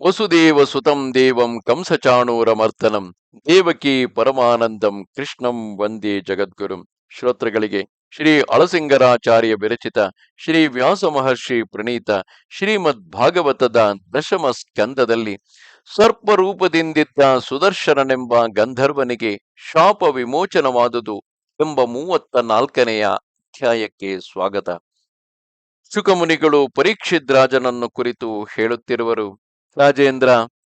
ವಸುದೇವ ಸುತಂ ದೇವಂ ಕಂಸಚಾಣೂರಮರ್ದನಂ ದೇವಕಿ ಪರಮಾನಂದಂ ಕೃಷ್ಣಂ ವಂದೇ ಜಗದ್ಗುರುಂ. ಶ್ರೋತೃಗಳಿಗೆ ಶ್ರೀ ಅಳಸಿಂಗರಾಚಾರ್ಯ ವಿರಚಿತ ಶ್ರೀ ವ್ಯಾಸ ಮಹರ್ಷಿ ಪ್ರಣೀತ ಶ್ರೀಮದ್ ಭಾಗವತದ ದಶಮ ಸ್ಕಂದದಲ್ಲಿ ಸರ್ಪರೂಪದಿಂದಿದ್ದ ಸುದರ್ಶನನೆಂಬ ಗಂಧರ್ವನಿಗೆ ಶಾಪ ವಿಮೋಚನವಾದುದು ಎಂಬ ಮೂವತ್ತ ನಾಲ್ಕನೆಯ ಅಧ್ಯಾಯಕ್ಕೆ ಸ್ವಾಗತ. ಶುಕಮುನಿಗಳು ಪರೀಕ್ಷಿದ್ರಾಜನನ್ನು ಕುರಿತು ಹೇಳುತ್ತಿರುವರು ರಾಜೇಂದ್ರ,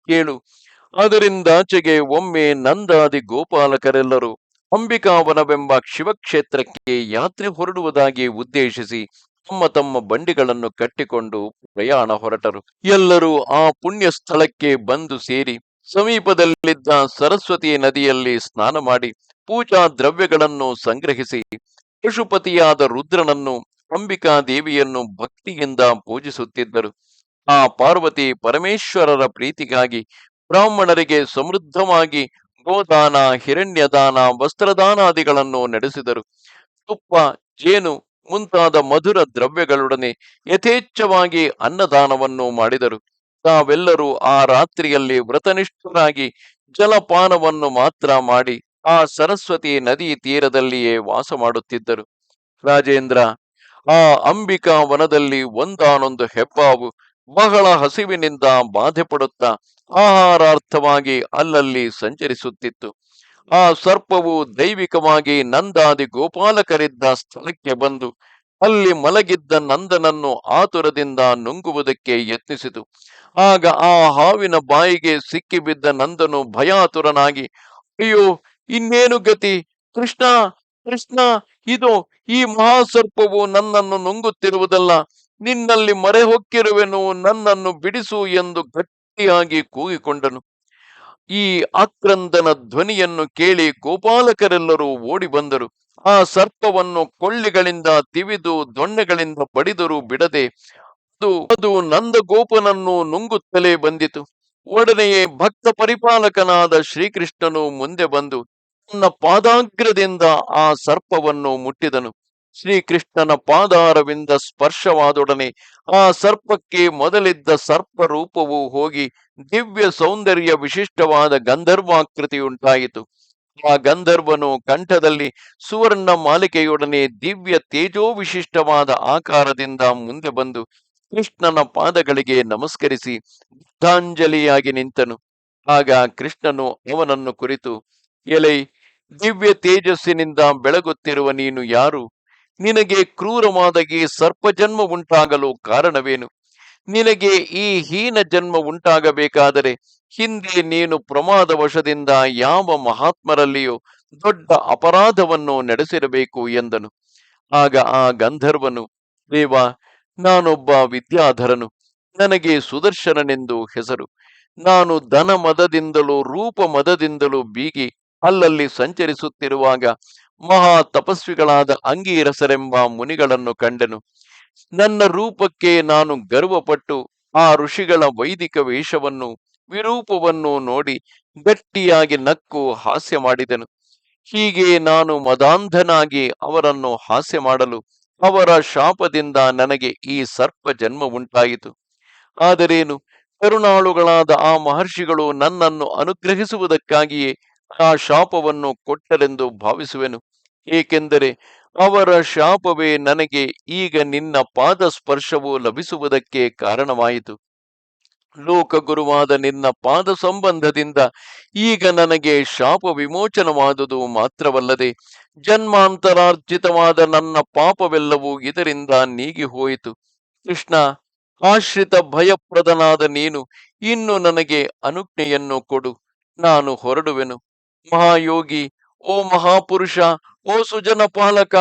ಕೇಳು. ಅದರಿಂದಾಚೆಗೆ ಒಮ್ಮೆ ನಂದಾದಿ ಗೋಪಾಲಕರೆಲ್ಲರೂ ಅಂಬಿಕಾವನವೆಂಬ ಶಿವಕ್ಷೇತ್ರಕ್ಕೆ ಯಾತ್ರೆ ಹೊರಡುವುದಾಗಿ ಉದ್ದೇಶಿಸಿ ತಮ್ಮ ತಮ್ಮ ಬಂಡಿಗಳನ್ನು ಕಟ್ಟಿಕೊಂಡು ಪ್ರಯಾಣ ಹೊರಟರು. ಎಲ್ಲರೂ ಆ ಪುಣ್ಯ ಸ್ಥಳಕ್ಕೆ ಬಂದು ಸೇರಿ ಸಮೀಪದಲ್ಲಿದ್ದ ಸರಸ್ವತಿ ನದಿಯಲ್ಲಿ ಸ್ನಾನ ಮಾಡಿ ಪೂಜಾ ದ್ರವ್ಯಗಳನ್ನು ಸಂಗ್ರಹಿಸಿ ಪಶುಪತಿಯಾದ ರುದ್ರನನ್ನು ಅಂಬಿಕಾ ದೇವಿಯನ್ನು ಭಕ್ತಿಯಿಂದ ಪೂಜಿಸುತ್ತಿದ್ದರು. ಆ ಪಾರ್ವತಿ ಪರಮೇಶ್ವರರ ಪ್ರೀತಿಗಾಗಿ ಬ್ರಾಹ್ಮಣರಿಗೆ ಸಮೃದ್ಧವಾಗಿ ಗೋದಾನ, ಹಿರಣ್ಯದಾನ, ವಸ್ತ್ರದಾನಾದಿಗಳನ್ನು ನಡೆಸಿದರು. ತುಪ್ಪ, ಜೇನು ಮುಂತಾದ ಮಧುರ ದ್ರವ್ಯಗಳೊಡನೆ ಯಥೇಚ್ಛವಾಗಿ ಅನ್ನದಾನವನ್ನು ಮಾಡಿದರು. ತಾವೆಲ್ಲರೂ ಆ ರಾತ್ರಿಯಲ್ಲಿ ವ್ರತನಿಷ್ಠರಾಗಿ ಜಲಪಾನವನ್ನು ಮಾತ್ರ ಮಾಡಿ ಆ ಸರಸ್ವತಿ ನದಿ ತೀರದಲ್ಲಿಯೇ ವಾಸ ಮಾಡುತ್ತಿದ್ದರು. ರಾಜೇಂದ್ರ, ಆ ಅಂಬಿಕಾ ವನದಲ್ಲಿ ಒಂದಾನೊಂದು ಹೆಬ್ಬಾವು ಬಹಳ ಹಸಿವಿನಿಂದ ಬಾಧೆ ಪಡುತ್ತಾ ಆಹಾರಾರ್ಥವಾಗಿ ಅಲ್ಲಲ್ಲಿ ಸಂಚರಿಸುತ್ತಿತ್ತು. ಆ ಸರ್ಪವು ದೈವಿಕವಾಗಿ ನಂದಾದಿ ಗೋಪಾಲಕರಿದ್ದ ಸ್ಥಳಕ್ಕೆ ಬಂದು ಅಲ್ಲಿ ಮಲಗಿದ್ದ ನಂದನನ್ನು ಆತುರದಿಂದ ನುಂಗುವುದಕ್ಕೆ ಯತ್ನಿಸಿತು. ಆಗ ಆ ಹಾವಿನ ಬಾಯಿಗೆ ಸಿಕ್ಕಿಬಿದ್ದ ನಂದನು ಭಯಾತುರನಾಗಿ, ಅಯ್ಯೋ, ಇನ್ನೇನು ಗತಿ? ಕೃಷ್ಣ ಕೃಷ್ಣ, ಇದು, ಈ ಮಹಾಸರ್ಪವು ನನ್ನನ್ನು ನುಂಗುತ್ತಿರುವುದಲ್ಲ. ನಿನ್ನಲ್ಲಿ ಮರೆ ಹೊಕ್ಕಿರುವೆನು ನನ್ನನ್ನು ಬಿಡಿಸು ಎಂದು ಗಟ್ಟಿಯಾಗಿ ಕೂಗಿಕೊಂಡನು. ಈ ಆಕ್ರಂದನ ಧ್ವನಿಯನ್ನು ಕೇಳಿ ಗೋಪಾಲಕರೆಲ್ಲರೂ ಓಡಿ ಬಂದರು. ಆ ಸರ್ಪವನ್ನು ಕೊಳ್ಳಿಗಳಿಂದ ತಿವಿದು ದೊಣ್ಣೆಗಳಿಂದ ಬಡಿದರೂ ಬಿಡದೆ ಅದು ಅದು ನಂದಗೋಪನನ್ನು ನುಂಗುತ್ತಲೇ ಬಂದಿತು. ಒಡನೆಯೇ ಭಕ್ತ ಪರಿಪಾಲಕನಾದ ಶ್ರೀಕೃಷ್ಣನು ಮುಂದೆ ಬಂದು ತನ್ನ ಪಾದಾಗ್ರದಿಂದ ಆ ಸರ್ಪವನ್ನು ಮುಟ್ಟಿದನು. ಶ್ರೀಕೃಷ್ಣನ ಪಾದಾರವಿಂದ ಸ್ಪರ್ಶವಾದೊಡನೆ ಆ ಸರ್ಪಕ್ಕೆ ಮೊದಲಿದ್ದ ಸರ್ಪ ರೂಪವು ಹೋಗಿ ದಿವ್ಯ ಸೌಂದರ್ಯ ವಿಶಿಷ್ಟವಾದ ಗಂಧರ್ವಾಕೃತಿಯುಂಟಾಯಿತು. ಆ ಗಂಧರ್ವನು ಕಂಠದಲ್ಲಿ ಸುವರ್ಣ ಮಾಲಿಕೆಯೊಡನೆ ದಿವ್ಯ ತೇಜೋ ವಿಶಿಷ್ಟವಾದ ಆಕಾರದಿಂದ ಮುಂದೆ ಬಂದು ಕೃಷ್ಣನ ಪಾದಗಳಿಗೆ ನಮಸ್ಕರಿಸಿ ಬುದ್ಧಾಂಜಲಿಯಾಗಿ ನಿಂತನು. ಆಗ ಕೃಷ್ಣನು ಅವನನ್ನು ಕುರಿತು, ಎಲೈ, ದಿವ್ಯ ತೇಜಸ್ಸಿನಿಂದ ಬೆಳಗುತ್ತಿರುವ ನೀನು ಯಾರು? ನಿನಗೆ ಕ್ರೂರವಾದಗೆ ಸರ್ಪ ಜನ್ಮ ಉಂಟಾಗಲು ಕಾರಣವೇನು? ನಿನಗೆ ಈ ಹೀನ ಜನ್ಮ ಉಂಟಾಗಬೇಕಾದರೆ ಹಿಂದೆ ನೀನು ಪ್ರಮಾದ ವಶದಿಂದ ಯಾವ ಮಹಾತ್ಮರಲ್ಲಿಯೂ ದೊಡ್ಡ ಅಪರಾಧವನ್ನು ನಡೆಸಿರಬೇಕು ಎಂದನು. ಆಗ ಆ ಗಂಧರ್ವನು, ದೇವ, ನಾನೊಬ್ಬ ವಿದ್ಯಾಧರನು, ನನಗೆ ಸುದರ್ಶನನೆಂದು ಹೆಸರು. ನಾನು ಧನ ಮದದಿಂದಲೂ ರೂಪ ಮದದಿಂದಲೂ ಬೀಗಿ ಅಲ್ಲಲ್ಲಿ ಸಂಚರಿಸುತ್ತಿರುವಾಗ ಮಹಾ ತಪಸ್ವಿಗಳಾದ ಅಂಗೀರಸರೆಂಬ ಮುನಿಗಳನ್ನು ಕಂಡೆನು. ನನ್ನ ರೂಪಕ್ಕೆ ನಾನು ಗರ್ವಪಟ್ಟು ಆ ಋಷಿಗಳ ವೈದಿಕ ವೇಷವನ್ನು, ವಿರೂಪವನ್ನು ನೋಡಿ ಗಟ್ಟಿಯಾಗಿ ನಕ್ಕು ಹಾಸ್ಯ ಮಾಡಿದೆನು. ಹೀಗೆ ನಾನು ಮದಾಂಧನಾಗಿ ಅವರನ್ನು ಹಾಸ್ಯ ಮಾಡಲು ಅವರ ಶಾಪದಿಂದ ನನಗೆ ಈ ಸರ್ಪ ಜನ್ಮ ಉಂಟಾಯಿತು. ಆದರೇನು? ಕರುಣಾಳುಗಳಾದ ಆ ಮಹರ್ಷಿಗಳು ನನ್ನನ್ನು ಅನುಗ್ರಹಿಸುವುದಕ್ಕಾಗಿಯೇ ಆ ಶಾಪವನ್ನು ಕೊಟ್ಟರೆಂದು ಭಾವಿಸುವೆನು. ಏಕೆಂದರೆ ಅವರ ಶಾಪವೇ ನನಗೆ ಈಗ ನಿನ್ನ ಪಾದ ಸ್ಪರ್ಶವು ಲಭಿಸುವುದಕ್ಕೆ ಕಾರಣವಾಯಿತು. ಲೋಕಗುರುವಾದ ನಿನ್ನ ಪಾದ ಸಂಬಂಧದಿಂದ ಈಗ ನನಗೆ ಶಾಪ ವಿಮೋಚನವಾದುದು ಮಾತ್ರವಲ್ಲದೆ ಜನ್ಮಾಂತರಾರ್ಜಿತವಾದ ನನ್ನ ಪಾಪವೆಲ್ಲವೂ ಇದರಿಂದ ನೀಗಿ ಹೋಯಿತು ಕೃಷ್ಣ, ಆಶ್ರಿತ ಭಯಪ್ರದನಾದ ನೀನು ಇನ್ನು ನನಗೆ ಅನುಜ್ಞೆಯನ್ನು ಕೊಡು, ನಾನು ಹೊರಡುವೆನು. ಮಹಾಯೋಗಿ, ಓ ಮಹಾಪುರುಷ ಓ ಸುಜನ ಪಾಲಕ,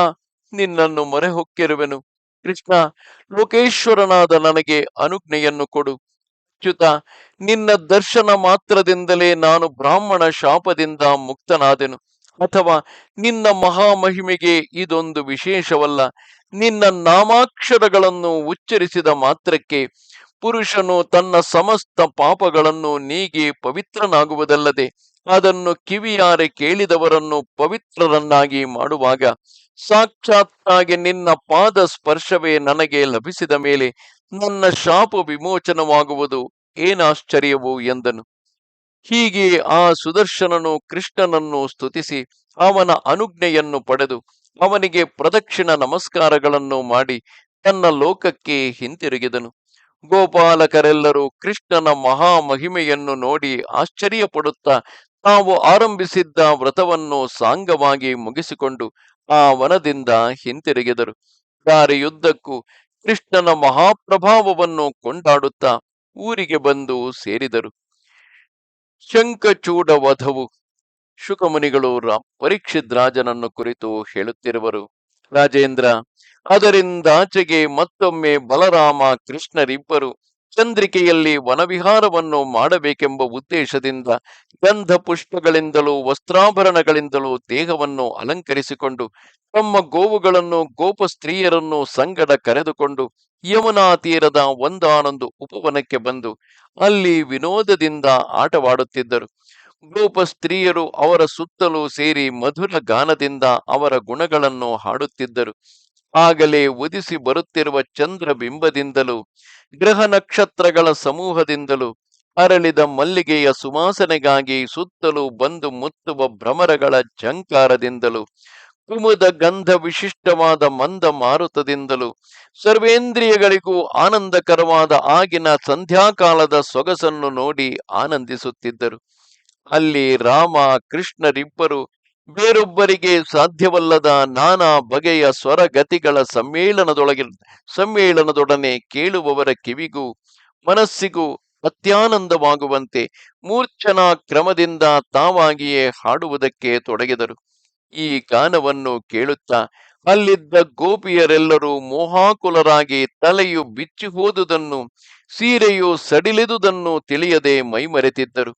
ನಿನ್ನನ್ನು ಮೊರೆ ಹೊಕ್ಕಿರುವೆನು ಕೃಷ್ಣ, ಲೋಕೇಶ್ವರನಾದ ನನಗೆ ಅನುಜ್ಞೆಯನ್ನು ಕೊಡು. ಅಚ್ಯುತ ನಿನ್ನ ದರ್ಶನ ಮಾತ್ರದಿಂದಲೇ ನಾನು ಬ್ರಾಹ್ಮಣ ಶಾಪದಿಂದ ಮುಕ್ತನಾದೆನು. ಅಥವಾ ನಿನ್ನ ಮಹಾಮಹಿಮೆಗೆ ಇದೊಂದು ವಿಶೇಷವಲ್ಲ. ನಿನ್ನ ನಾಮಾಕ್ಷರಗಳನ್ನು ಉಚ್ಚರಿಸಿದ ಮಾತ್ರಕ್ಕೆ ಪುರುಷನು ತನ್ನ ಸಮಸ್ತ ಪಾಪಗಳನ್ನು ನೀಗಿ ಪವಿತ್ರನಾಗುವುದಲ್ಲದೆ ಅದನ್ನು ಕಿವಿಯಾರೆ ಕೇಳಿದವರನ್ನು ಪವಿತ್ರರನ್ನಾಗಿ ಮಾಡುವಾಗ, ಸಾಕ್ಷಾತ್ತಾಗಿ ನಿನ್ನ ಪಾದ ಸ್ಪರ್ಶವೇ ನನಗೆ ಲಭಿಸಿದ ಮೇಲೆ ನನ್ನ ಶಾಪ ವಿಮೋಚನವಾಗುವುದು ಏನಾಶ್ಚರ್ಯವು ಎಂದನು. ಹೀಗೆ ಆ ಸುದರ್ಶನನು ಕೃಷ್ಣನನ್ನು ಸ್ತುತಿಸಿ ಅವನ ಅನುಜ್ಞೆಯನ್ನು ಪಡೆದು ಅವನಿಗೆ ಪ್ರದಕ್ಷಿಣ ನಮಸ್ಕಾರಗಳನ್ನು ಮಾಡಿ ತನ್ನ ಲೋಕಕ್ಕೆ ಹಿಂತಿರುಗಿದನು. ಗೋಪಾಲಕರೆಲ್ಲರೂ ಕೃಷ್ಣನ ಮಹಾ ಮಹಿಮೆಯನ್ನು ನೋಡಿ ಆಶ್ಚರ್ಯಪಡುತ್ತಾ ತಾವು ಆರಂಭಿಸಿದ್ದ ವ್ರತವನ್ನು ಸಾಂಗವಾಗಿ ಮುಗಿಸಿಕೊಂಡು ಆ ವನದಿಂದ ಹಿಂತಿರುಗಿದರು. ದಾರಿಯುದ್ದಕ್ಕೂ ಕೃಷ್ಣನ ಮಹಾಪ್ರಭಾವವನ್ನು ಕೊಂಡಾಡುತ್ತಾ ಊರಿಗೆ ಬಂದು ಸೇರಿದರು. ಶಂಕಚೂಡ ವಧವು ಶುಕಮುನಿಗಳು ಪರೀಕ್ಷಿತ್ ರಾಜನನ್ನು ಕುರಿತು ಹೇಳುತ್ತಿರುವರು. ರಾಜೇಂದ್ರ, ಅದರಿಂದಾಚೆಗೆ ಮತ್ತೊಮ್ಮೆ ಬಲರಾಮ ಕೃಷ್ಣರಿಬ್ಬರು ಚಂದ್ರಿಕೆಯಲ್ಲಿ ವನವಿಹಾರವನ್ನು ಮಾಡಬೇಕೆಂಬ ಉದ್ದೇಶದಿಂದ ಗಂಧ ಪುಷ್ಪಗಳಿಂದಲೂ ವಸ್ತ್ರಾಭರಣಗಳಿಂದಲೂ ದೇಹವನ್ನು ಅಲಂಕರಿಸಿಕೊಂಡು ತಮ್ಮ ಗೋವುಗಳನ್ನು ಗೋಪ ಸ್ತ್ರೀಯರನ್ನು ಸಂಗಡ ಕರೆದುಕೊಂಡು ಯಮುನಾ ತೀರದ ಒಂದಾನೊಂದು ಉಪವನಕ್ಕೆ ಬಂದು ಅಲ್ಲಿ ವಿನೋದದಿಂದ ಆಟವಾಡುತ್ತಿದ್ದರು. ಗೋಪ ಸ್ತ್ರೀಯರು ಅವರ ಸುತ್ತಲೂ ಸೇರಿ ಮಧುರ ಗಾನದಿಂದ ಅವರ ಗುಣಗಳನ್ನು ಹಾಡುತ್ತಿದ್ದರು. ಆಗಲೇ ಉದಿಸಿ ಬರುತ್ತಿರುವ ಚಂದ್ರ ಬಿಂಬದಿಂದಲೂ ಗ್ರಹ ನಕ್ಷತ್ರಗಳ ಸಮೂಹದಿಂದಲೂ, ಅರಳಿದ ಮಲ್ಲಿಗೆಯ ಸುವಾಸನೆಗಾಗಿ ಸುತ್ತಲೂ ಬಂದು ಮುತ್ತುವ ಭ್ರಮರಗಳ ಝಂಕಾರದಿಂದಲೂ ಕುಮುದ ಗಂಧ ವಿಶಿಷ್ಟವಾದ ಮಂದ ಮಾರುತದಿಂದಲೂ, ಸರ್ವೇಂದ್ರಿಯಗಳಿಗೂ ಆನಂದಕರವಾದ ಆಗಿನ ಸಂಧ್ಯಾಕಾಲದ ಸೊಗಸನ್ನು ನೋಡಿ ಆನಂದಿಸುತ್ತಿದ್ದರು. ಅಲ್ಲಿ ರಾಮ, ಕೃಷ್ಣರಿಬ್ಬರು ಬೇರೊಬ್ಬರಿಗೆ ಸಾಧ್ಯವಲ್ಲದ ನಾನಾ ಬಗೆಯ ಸ್ವರಗತಿಗಳ ಸಮ್ಮೇಳನದೊಳಗೆ ಸಮ್ಮೇಳನದೊಡನೆ ಕೇಳುವವರ ಕಿವಿಗೂ ಮನಸ್ಸಿಗೂ ಅತ್ಯಾನಂದವಾಗುವಂತೆ ಮೂರ್ಛನಾ ಕ್ರಮದಿಂದ ತಾವಾಗಿಯೇ ಹಾಡುವುದಕ್ಕೆ ತೊಡಗಿದರು. ಈ ಗಾನವನ್ನು ಕೇಳುತ್ತಾ ಅಲ್ಲಿದ್ದ ಗೋಪಿಯರೆಲ್ಲರೂ ಮೋಹಾಕುಲರಾಗಿ ತಲೆಯು ಬಿಚ್ಚಿ ಹೋದುದನ್ನು, ಸೀರೆಯು ಸಡಿಲಿದುದನ್ನು ತಿಳಿಯದೆ ಮೈಮರೆತಿದ್ದರು.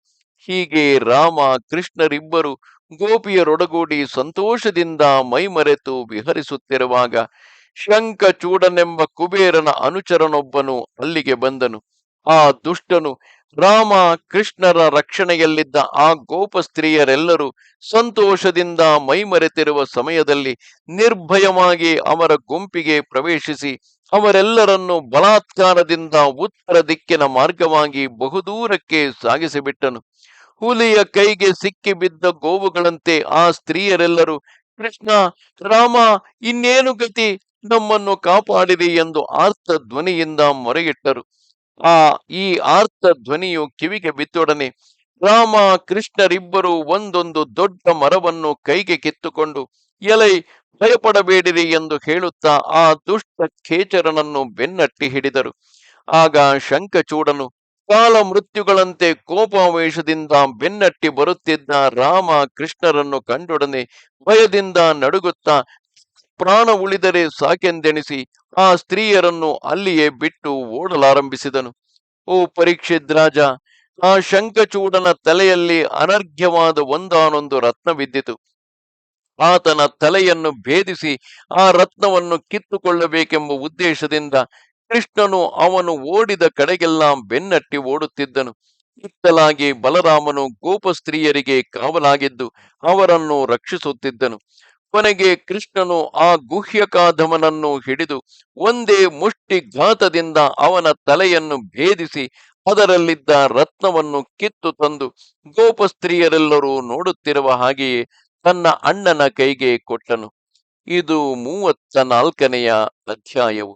ಹೀಗೆ ರಾಮ, ಕೃಷ್ಣರಿಬ್ಬರು ಗೋಪಿಯರೊಡಗೂಡಿ ಸಂತೋಷದಿಂದ ಮೈಮರೆತು ವಿಹರಿಸುತ್ತಿರುವಾಗ ಶಂಕ ಚೂಡನೆಂಬ ಕುಬೇರನ ಅನುಚರನೊಬ್ಬನು ಅಲ್ಲಿಗೆ ಬಂದನು. ಆ ದುಷ್ಟನು ರಾಮ ಕೃಷ್ಣರ ರಕ್ಷಣೆಯಲ್ಲಿದ್ದ ಆ ಗೋಪ ಸ್ತ್ರೀಯರೆಲ್ಲರೂ ಸಂತೋಷದಿಂದ ಮೈಮರೆತಿರುವ ಸಮಯದಲ್ಲಿ ನಿರ್ಭಯವಾಗಿ ಅವರ ಗುಂಪಿಗೆ ಪ್ರವೇಶಿಸಿ ಅವರೆಲ್ಲರನ್ನು ಬಲಾತ್ಕಾರದಿಂದ ಉತ್ತರ ದಿಕ್ಕಿನ ಮಾರ್ಗವಾಗಿ ಬಹುದೂರಕ್ಕೆ ಸಾಗಿಸಿಬಿಟ್ಟನು. ಹುಲಿಯ ಕೈಗೆ ಸಿಕ್ಕಿ ಬಿದ್ದ ಗೋವುಗಳಂತೆ ಆ ಸ್ತ್ರೀಯರೆಲ್ಲರೂ, ಕೃಷ್ಣ, ರಾಮ, ಇನ್ನೇನು ಗತಿ? ನಮ್ಮನ್ನು ಕಾಪಾಡಿರಿ ಎಂದು ಆರ್ತ ಧ್ವನಿಯಿಂದ ಮೊರೆಯಿಟ್ಟರು. ಆ, ಈ ಆರ್ತ ಧ್ವನಿಯು ಕಿವಿಗೆ ಬಿತ್ತೊಡನೆ ರಾಮ, ಕೃಷ್ಣರಿಬ್ಬರು ಒಂದೊಂದು ದೊಡ್ಡ ಮರವನ್ನು ಕೈಗೆ ಕಿತ್ತುಕೊಂಡು, ಎಲೈ, ಭಯಪಡಬೇಡಿರಿ ಎಂದು ಹೇಳುತ್ತಾ ಆ ದುಷ್ಟ ಖೇಚರನನ್ನು ಬೆನ್ನಟ್ಟಿ ಹಿಡಿದರು. ಆಗ ಶಂಖಚೂಡನು ಕಾಲ ಮೃತ್ಯುಗಳಂತೆ ಕೋಪಾವೇಶದಿಂದ ಬೆನ್ನಟ್ಟಿ ಬರುತ್ತಿದ್ದ ರಾಮ ಕೃಷ್ಣರನ್ನು ಕಂಡೊಡನೆ ಭಯದಿಂದ ನಡುಗುತ್ತಾ ಪ್ರಾಣ ಉಳಿದರೆ ಸಾಕೆಂದೆಣಿಸಿ ಆ ಸ್ತ್ರೀಯರನ್ನು ಅಲ್ಲಿಯೇ ಬಿಟ್ಟು ಓಡಲಾರಂಭಿಸಿದನು. ಓ ಪರೀಕ್ಷಿತ್ ರಾಜ, ಆ ಶಂಖಚೂಡನ ತಲೆಯಲ್ಲಿ ಅನರ್ಘ್ಯವಾದ ಒಂದಾನೊಂದು ರತ್ನವಿದ್ದಿತು ಆತನ ತಲೆಯನ್ನು ಭೇದಿಸಿ ಆ ರತ್ನವನ್ನು ಕಿತ್ತುಕೊಳ್ಳಬೇಕೆಂಬ ಉದ್ದೇಶದಿಂದ ಕೃಷ್ಣನು ಅವನು ಓಡಿದ ಕಡೆಗೆಲ್ಲ ಬೆನ್ನಟ್ಟಿ ಓಡುತ್ತಿದ್ದನು. ಇತ್ತಲಾಗಿ ಬಲರಾಮನು ಗೋಪ ಸ್ತ್ರೀಯರಿಗೆ ಕಾವಲಾಗಿದ್ದು ಅವರನ್ನು ರಕ್ಷಿಸುತ್ತಿದ್ದನು. ಕೊನೆಗೆ ಕೃಷ್ಣನು ಆ ಗುಹ್ಯಕಾಧಮನನ್ನು ಹಿಡಿದು ಒಂದೇ ಮುಷ್ಟಿ ಘಾತದಿಂದ ಅವನ ತಲೆಯನ್ನು ಭೇದಿಸಿ ಅದರಲ್ಲಿದ್ದ ರತ್ನವನ್ನು ಕಿತ್ತು ತಂದು ಗೋಪ ಸ್ತ್ರೀಯರೆಲ್ಲರೂ ನೋಡುತ್ತಿರುವ ಹಾಗೆಯೇ ತನ್ನ ಅಣ್ಣನ ಕೈಗೆ ಕೊಟ್ಟನು. ಇದು ಮೂವತ್ತ ನಾಲ್ಕನೆಯ ಅಧ್ಯಾಯವು.